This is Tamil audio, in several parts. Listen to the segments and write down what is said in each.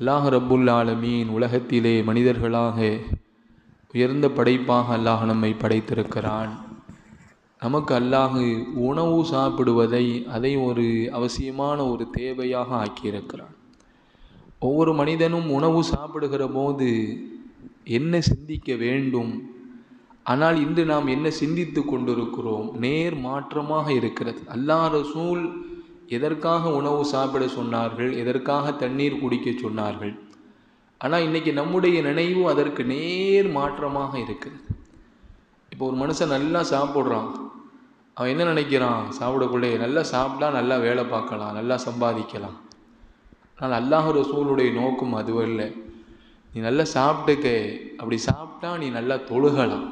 அல்லாஹ் ரப்புல் ஆலமீன் உலகத்திலே மனிதர்களாக உயர்ந்த படைப்பாக அல்லாஹ் நம்மை படைத்திருக்கிறான். நமக்கு அல்லாஹ் உணவு சாப்பிடுவதை அதை ஒரு அவசியமான ஒரு தேவையாக ஆக்கியிருக்கிறான். ஒவ்வொரு மனிதனும் உணவு சாப்பிடுகிற போது என்ன சிந்திக்க வேண்டும்? ஆனால் இன்று நாம் என்ன சிந்தித்து கொண்டிருக்கிறோம்? நேர் மாற்றமாக இருக்கிறது. அல்லாஹ் ரசூல் எதற்காக உணவு சாப்பிட சொன்னார்கள்? எதற்காக தண்ணீர் குடிக்க சொன்னார்கள்? ஆனால் இன்னைக்கு நம்முடைய நினைவு அதற்கு நேர் மாற்றமாக இருக்குது இப்போ ஒரு மனுஷன் நல்லா சாப்பிட்றான். அவன் என்ன நினைக்கிறான்? சாப்பிடக்குள்ளே நல்லா சாப்பிட்டா நல்லா வேலை பார்க்கலாம் நல்லா சம்பாதிக்கலாம். ஆனால் அல்லாஹ் ரசூலுடைய நோக்கம் அதுவல்ல. நீ நல்லா சாப்பிட்டுக்க. அப்படி சாப்பிட்டா நீ நல்லா தொழுகலாம்.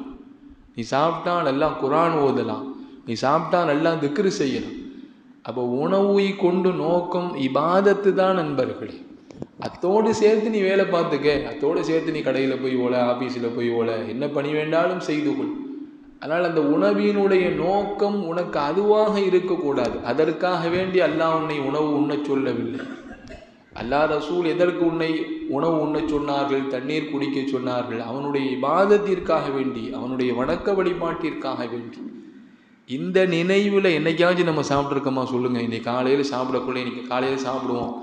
நீ சாப்பிட்டா நல்லா குரான் ஓதலாம். நீ சாப்பிட்டா நல்லா திக்ரு செய்யலாம். அப்போ உணவை கொண்டு நோக்கம் இபாதத்து தான் நண்பர்களே. அத்தோடு சேர்த்து நீ வேலை பார்த்துக்க. அத்தோடு சேர்த்து நீ கடையில் போய் ஓல ஆஃபீஸில் போய் ஓல என்ன பணி வேண்டாலும் செய்து கொள். அதனால் அந்த உணவினுடைய நோக்கம் உனக்கு அதுவாக இருக்கக்கூடாது. அதற்காக வேண்டி அல்லாஹ் உன்னை உணவு உண்ணச் சொல்லவில்லை. அல்லாஹ் ரசூல் எதற்கு உன்னை உணவு உண்ணச் சொன்னார்கள் தண்ணீர் குடிக்க சொன்னார்கள்? அவனுடைய இபாதத்திற்காக வேண்டி அவனுடைய வணக்க வழிபாட்டிற்காக வேண்டி. இந்த நினைவில் என்னைக்காச்சும் நம்ம சாப்பிட்ருக்கோமா சொல்லுங்கள் இன்றைக்கி காலையில் சாப்பிடக்குள்ளே இன்றைக்கி காலையில் சாப்பிடுவோம்.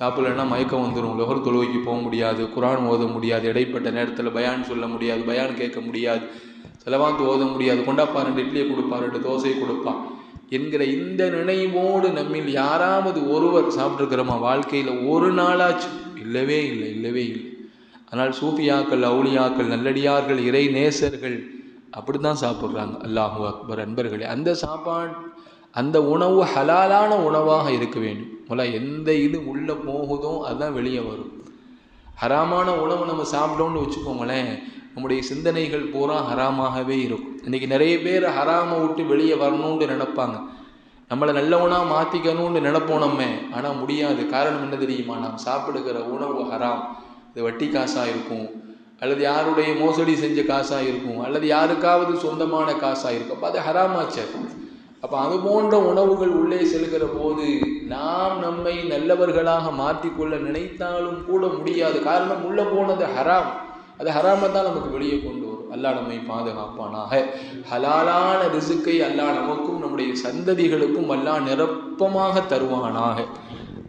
சாப்பிடலன்னா மயக்கம் வந்துடும் லொஹர் தொழுவைக்கு போக முடியாது. குரான் ஓத முடியாது. இடைப்பட்ட நேரத்தில் பயான் சொல்ல முடியாது. பயான் கேட்க முடியாது. செலவாந்து ஓத முடியாது. கொண்டாப்பா ரெண்டு இட்லியை கொடுப்பா ரெண்டு தோசையை கொடுப்பா. என்கிற இந்த நினைவோடு நம்மில் யாராவது ஒருவர் சாப்பிட்ருக்கிறோமா வாழ்க்கையில் ஒரு நாளாச்சும். இல்லவே இல்லை இல்லவே இல்லை. ஆனால் சூஃபியாக்கள் அவுளியாக்கள் நல்லடியார்கள் இறை நேசர்கள் அப்படி தான் சாப்பிட்றாங்க. அல்லாஹு அக்பர். அன்பர்களே அந்த சாப்பாடு அந்த உணவு ஹலாலான உணவாக இருக்க வேண்டும். முதல்ல எந்த இது உள்ளே போகுதோ அதுதான் வெளியே வரும். ஹராமான உணவு நம்ம சாப்பிட்டோம்னு வச்சுக்கோங்களேன் நம்முடைய சிந்தனைகள் பூரா ஹராமாகவே இருக்கும். இன்றைக்கி நிறைய பேர் ஹராமை விட்டு வெளியே வரணும்னு நினைப்பாங்க. நம்மளை நல்லவனாக மாற்றிக்கணும்னு நினப்போம் நம்ம. ஆனால் முடியாது. காரணம் என்ன தெரியுமா? நாம் சாப்பிடுகிற உணவு ஹராம். இது வட்டி காசாக இருக்கும். அல்லது யாருடைய மோசடி செஞ்ச காசாக இருக்கும் அல்லது யாருக்காவது சொந்தமான காசாக இருக்கும். அப்போ அது ஹராமாச்சு. அப்போ அது போன்ற உணவுகள் உள்ளே செல்கிற போது நாம் நம்மை நல்லவர்களாக மாற்றிக்கொள்ள நினைத்தாலும் கூட முடியாது. காரணம் உள்ளே போனது ஹராம். அது ஹராமை தான் நமக்கு வெளியே கொண்டு வரும். அல்லாஹ் நம்மை பாதுகாப்பானாக. ஹலாலான ரிசுக்கை அல்லாஹ் நமக்கும் நம்முடைய சந்ததிகளுக்கும் அல்லாஹ் நிரப்பமாக தருவானாக.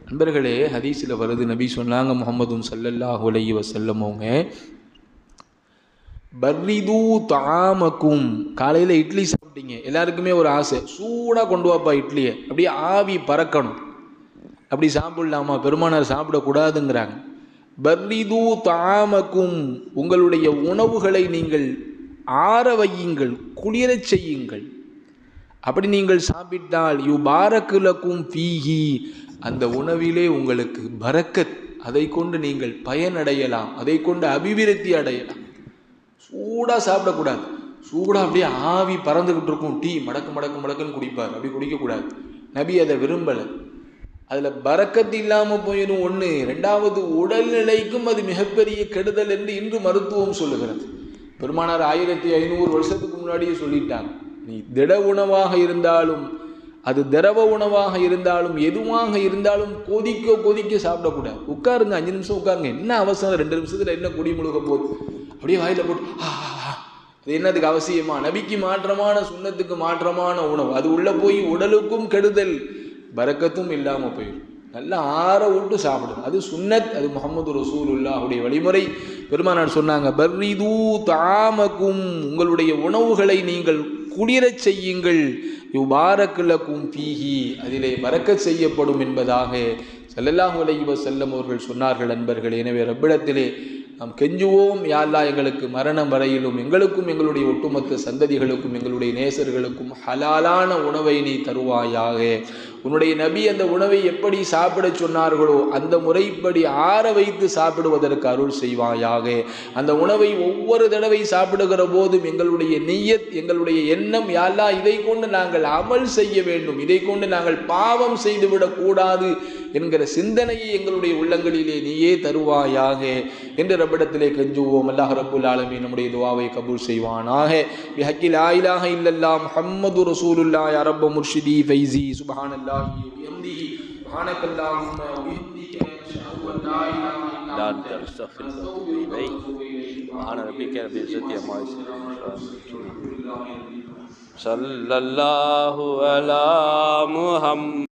நண்பர்களே ஹதீஸில் வருது நபி சொன்னாங்க முகமதும் சல்லல்லாஹ் உலகி வசல்லமோங்க பர்ரிது தாமக்கும். காலையில் இட்லி சாப்பிட்டீங்க. எல்லாருக்குமே ஒரு ஆசை. சூடாக கொண்டு வாப்பா இட்லியை. அப்படியே ஆவி பறக்கணும். அப்படி சாப்பிடலாமா? பெருமானார் சாப்பிடக்கூடாதுங்கிறாங்க. பர்ரிது தாமக்கும். உங்களுடைய உணவுகளை நீங்கள் ஆற வையுங்கள். குளிரச் செய்யுங்கள். அப்படி நீங்கள் சாப்பிட்டால் யூ பாரக்குலக்கும் பீஹி அந்த உணவிலே உங்களுக்கு பரக்கத் அதை கொண்டு நீங்கள் பயனடையலாம். அதை கொண்டு அபிவிருத்தி அடையலாம். சூடாக சாப்பிடக்கூடாது. சூடாக அப்படியே ஆவி பறந்துக்கிட்டு இருக்கும். டீ மடக்கு மடக்கு மடக்குன்னு குடிப்பார். அப்படி குடிக்கக்கூடாது. நபி அதை விரும்பலை. அதில் பறக்கத்து இல்லாமல் போயிடும் ஒன்று ரெண்டாவது உடல்நிலைக்கும் அது மிகப்பெரிய கெடுதல் என்று இன்று மருத்துவம் சொல்லுகிறது. பெருமானார் ஆயிரத்தி ஐநூறு வருஷத்துக்கு முன்னாடியே சொல்லிட்டாங்க நீ திட உணவாக இருந்தாலும் அது திரவ உணவாக இருந்தாலும் எதுவாக இருந்தாலும் கொதிக்க கொதிக்க சாப்பிடக்கூடாது. உட்காருங்க அஞ்சு நிமிஷம் உட்காருங்க. என்ன அவசரம்? ரெண்டு நிமிஷத்தில் என்ன குடி முழுக போகுது? அப்படியே வாயில் போட்டு அது என்னதுக்கு அவசியமா? நபிக்கு மாற்றமான சுண்ணத்துக்கு மாற்றமான உணவு. அது உள்ளே போய் உடலுக்கும் கெடுதல் பறக்கத்தும் இல்லாமல் போயிடும். நல்லா ஆற விட்டு சாப்பிடும் அது சுன்னத் அது முகமது ரசூலுல்லாஹுடைய வழிமுறை. பெருமானார் சொன்னாங்க பர்ரிது தாமக்கும். உங்களுடைய உணவுகளை நீங்கள் குளிரச் செய்யுங்கள். யுபாரக்குலக்கும் பீகி அதிலே மறக்க செய்யப்படும் என்பதாக ஸல்லல்லாஹு அலைஹி வஸல்லம் அவர்கள் சொன்னார்கள் நண்பர்கள் எனவே ரப்பிடத்திலே நாம் கெஞ்சுவோம் யாழ்லா எங்களுக்கு மரணம் வரையிலும் எங்களுக்கும் எங்களுடைய ஒட்டுமொத்த சந்ததிகளுக்கும் எங்களுடைய நேசர்களுக்கும் ஹலாலான உணவை நீ தருவாயாக. உன்னுடைய நபி அந்த உணவை எப்படி சாப்பிட சொன்னார்களோ அந்த முறைப்படி ஆற வைத்து சாப்பிடுவதற்கு அருள் செய்வாயாக. அந்த உணவை ஒவ்வொரு தடவை சாப்பிடுகிற போதும் எங்களுடைய நெய்யத் எங்களுடைய எண்ணம் யாரா இதை கொண்டு நாங்கள் அமல் செய்ய வேண்டும் இதை கொண்டு நாங்கள் பாவம் செய்துவிடக்கூடாது என்கிற சிந்தனையை எங்களுடைய உள்ளங்களிலே நீயே தருவாயாக. என்று ரப்பிடத்திலே கெஞ்சுவோம். அல்லாஹ் ரப்புல் ஆலமி நம்முடைய துவாவை கபூல் செய்வானாக. பிஹக்கில் ஆயிலாக இல்லல்லா முஹம்மது ரசூலுல்லா யா முர்ஷிதி ஃபைசி சுப்ஹானல்லாஹி اللہ وبحمده سبحانك اللهم وبحمدك لا سبحان ربك رب عما يصفون صلى الله على محمد.